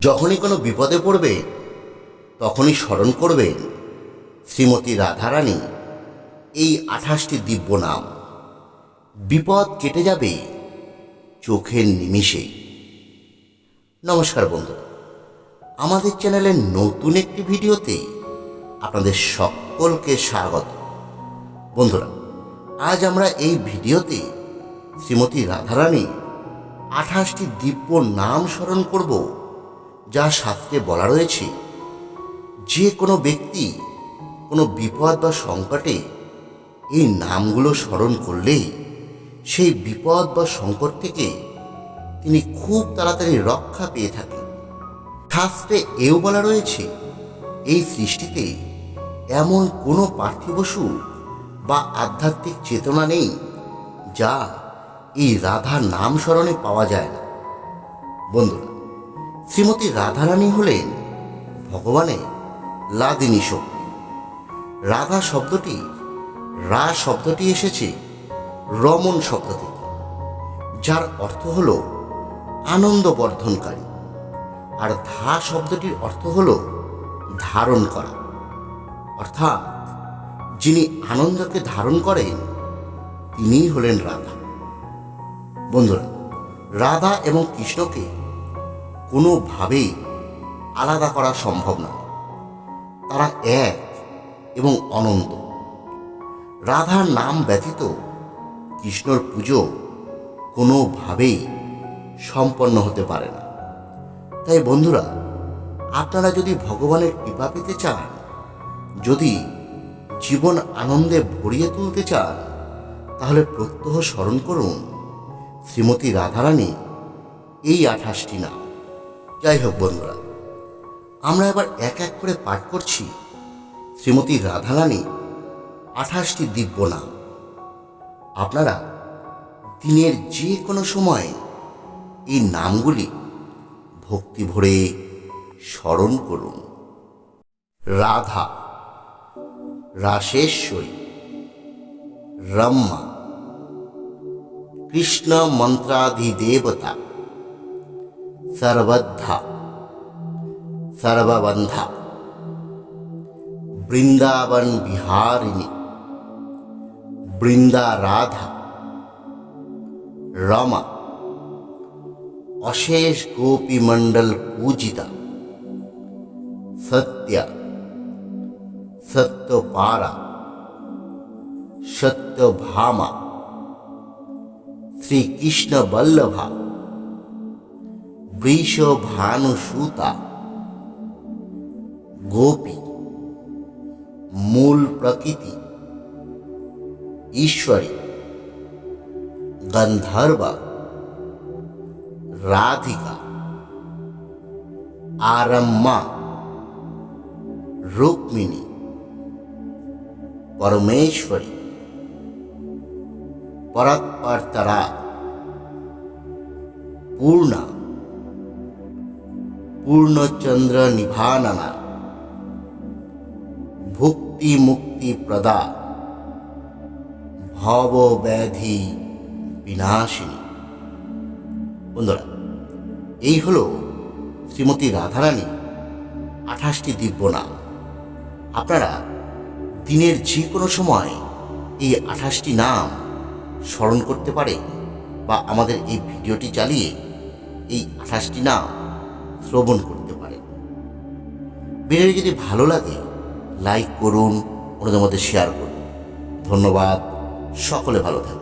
যখনই কোনো বিপদে পড়বে, তখনই স্মরণ করবেন শ্রীমতী রাধারানী এই আঠাশটি দিব্য নাম। বিপদ কেটে যাবে চোখের নিমিষেই নমস্কার বন্ধু, আমাদের চ্যানেলের নতুন একটি ভিডিওতে আপনাদের সকলকে স্বাগত। বন্ধুরা, আজ আমরা এই ভিডিওতে শ্রীমতী রাধারানী আঠাশটি দিব্য নাম স্মরণ করব যা শাস্ত্রে বলা রয়েছে, যে কোনো ব্যক্তি কোনো বিপদ বা সংকটে এই নামগুলো স্মরণ করলেই সেই বিপদ বা সংকট থেকে তিনি খুব তাড়াতাড়ি রক্ষা পেয়ে থাকেন। শাস্ত্রে এও বলা রয়েছে, এই সৃষ্টিতে এমন কোনো পার্থিব সুখ বা আধ্যাত্মিক চেতনা নেই যা এই রাধা নাম স্মরণে পাওয়া যায় না। বন্ধুরা শ্রীমতী রাধারানী হলেন ভগবানের লাদিনী শক্তি। রাধা শব্দটি, রা শব্দটি এসেছে রমন শব্দ থেকে, যার অর্থ হল আনন্দ বর্ধনকারী আর ধা শব্দটির অর্থ হল ধারণ করা। অর্থাৎ যিনি আনন্দকে ধারণ করেন, তিনিই হলেন রাধা। বন্ধুরা, রাধা এবং কৃষ্ণকে কোনোভাবেই আলাদা করা সম্ভব নয় তারা এক এবং অনন্ত। রাধার নাম ব্যতীত কৃষ্ণর পুজো কোনোভাবেই সম্পন্ন হতে পারে না। তাই বন্ধুরা, আপনারা যদি ভগবানের কৃপা পেতে চান, যদি জীবন আনন্দে ভরিয়ে তুলতে চান, তাহলে প্রত্যহ স্মরণ করুন শ্রীমতী রাধারানী এই আঠাশটি নাম। যাই হোক বন্ধুরা, আমরা এবার এক এক করে পাঠ করছি শ্রীমতী রাধারানী আঠাশটি দিব্য নাম। আপনারা দিনের যে কোনো সময় এই নামগুলি ভক্তি ভরে স্মরণ করুন। রাধা রাশেশ্বরী রম্মা, কৃষ্ণ মন্ত্রাধিদেবতা सर्वद्ध सर्वबंध वृंदावन बिहारिणी वृंदा राधा रमा। अशेष गोपी मंडल पूजिता, सत्य, सत्यपारा, सत्यभामा। श्री कृष्ण वल्लभा वृषभानुसूता गोपी मूल प्रकृति ईश्वरी गंधर्वा राधिका आरम्मा रुक्मिणी परमेश्वरी परत्परतरा पूर्णा পূর্ণচন্দ্র নিভাননা ভুক্তি মুক্তি প্রদা ভব ব্যাধি বিনাশিনী বন্ধুরা, এই হলো শ্রীমতী রাধারানী আঠাশটি দিব্য নাম। আপনারা দিনের যে কোনো সময় এই আঠাশটি নাম স্মরণ করতে পারে বা আমাদের এই ভিডিওটি চালিয়ে এই আঠাশটি নাম শ্রবণ করতে পারে। ভিডিওটি যদি ভালো লাগে, লাইক করুন, অন্যদের মধ্যে শেয়ার করুন। ধন্যবাদ, সকলে ভালো থাকবেন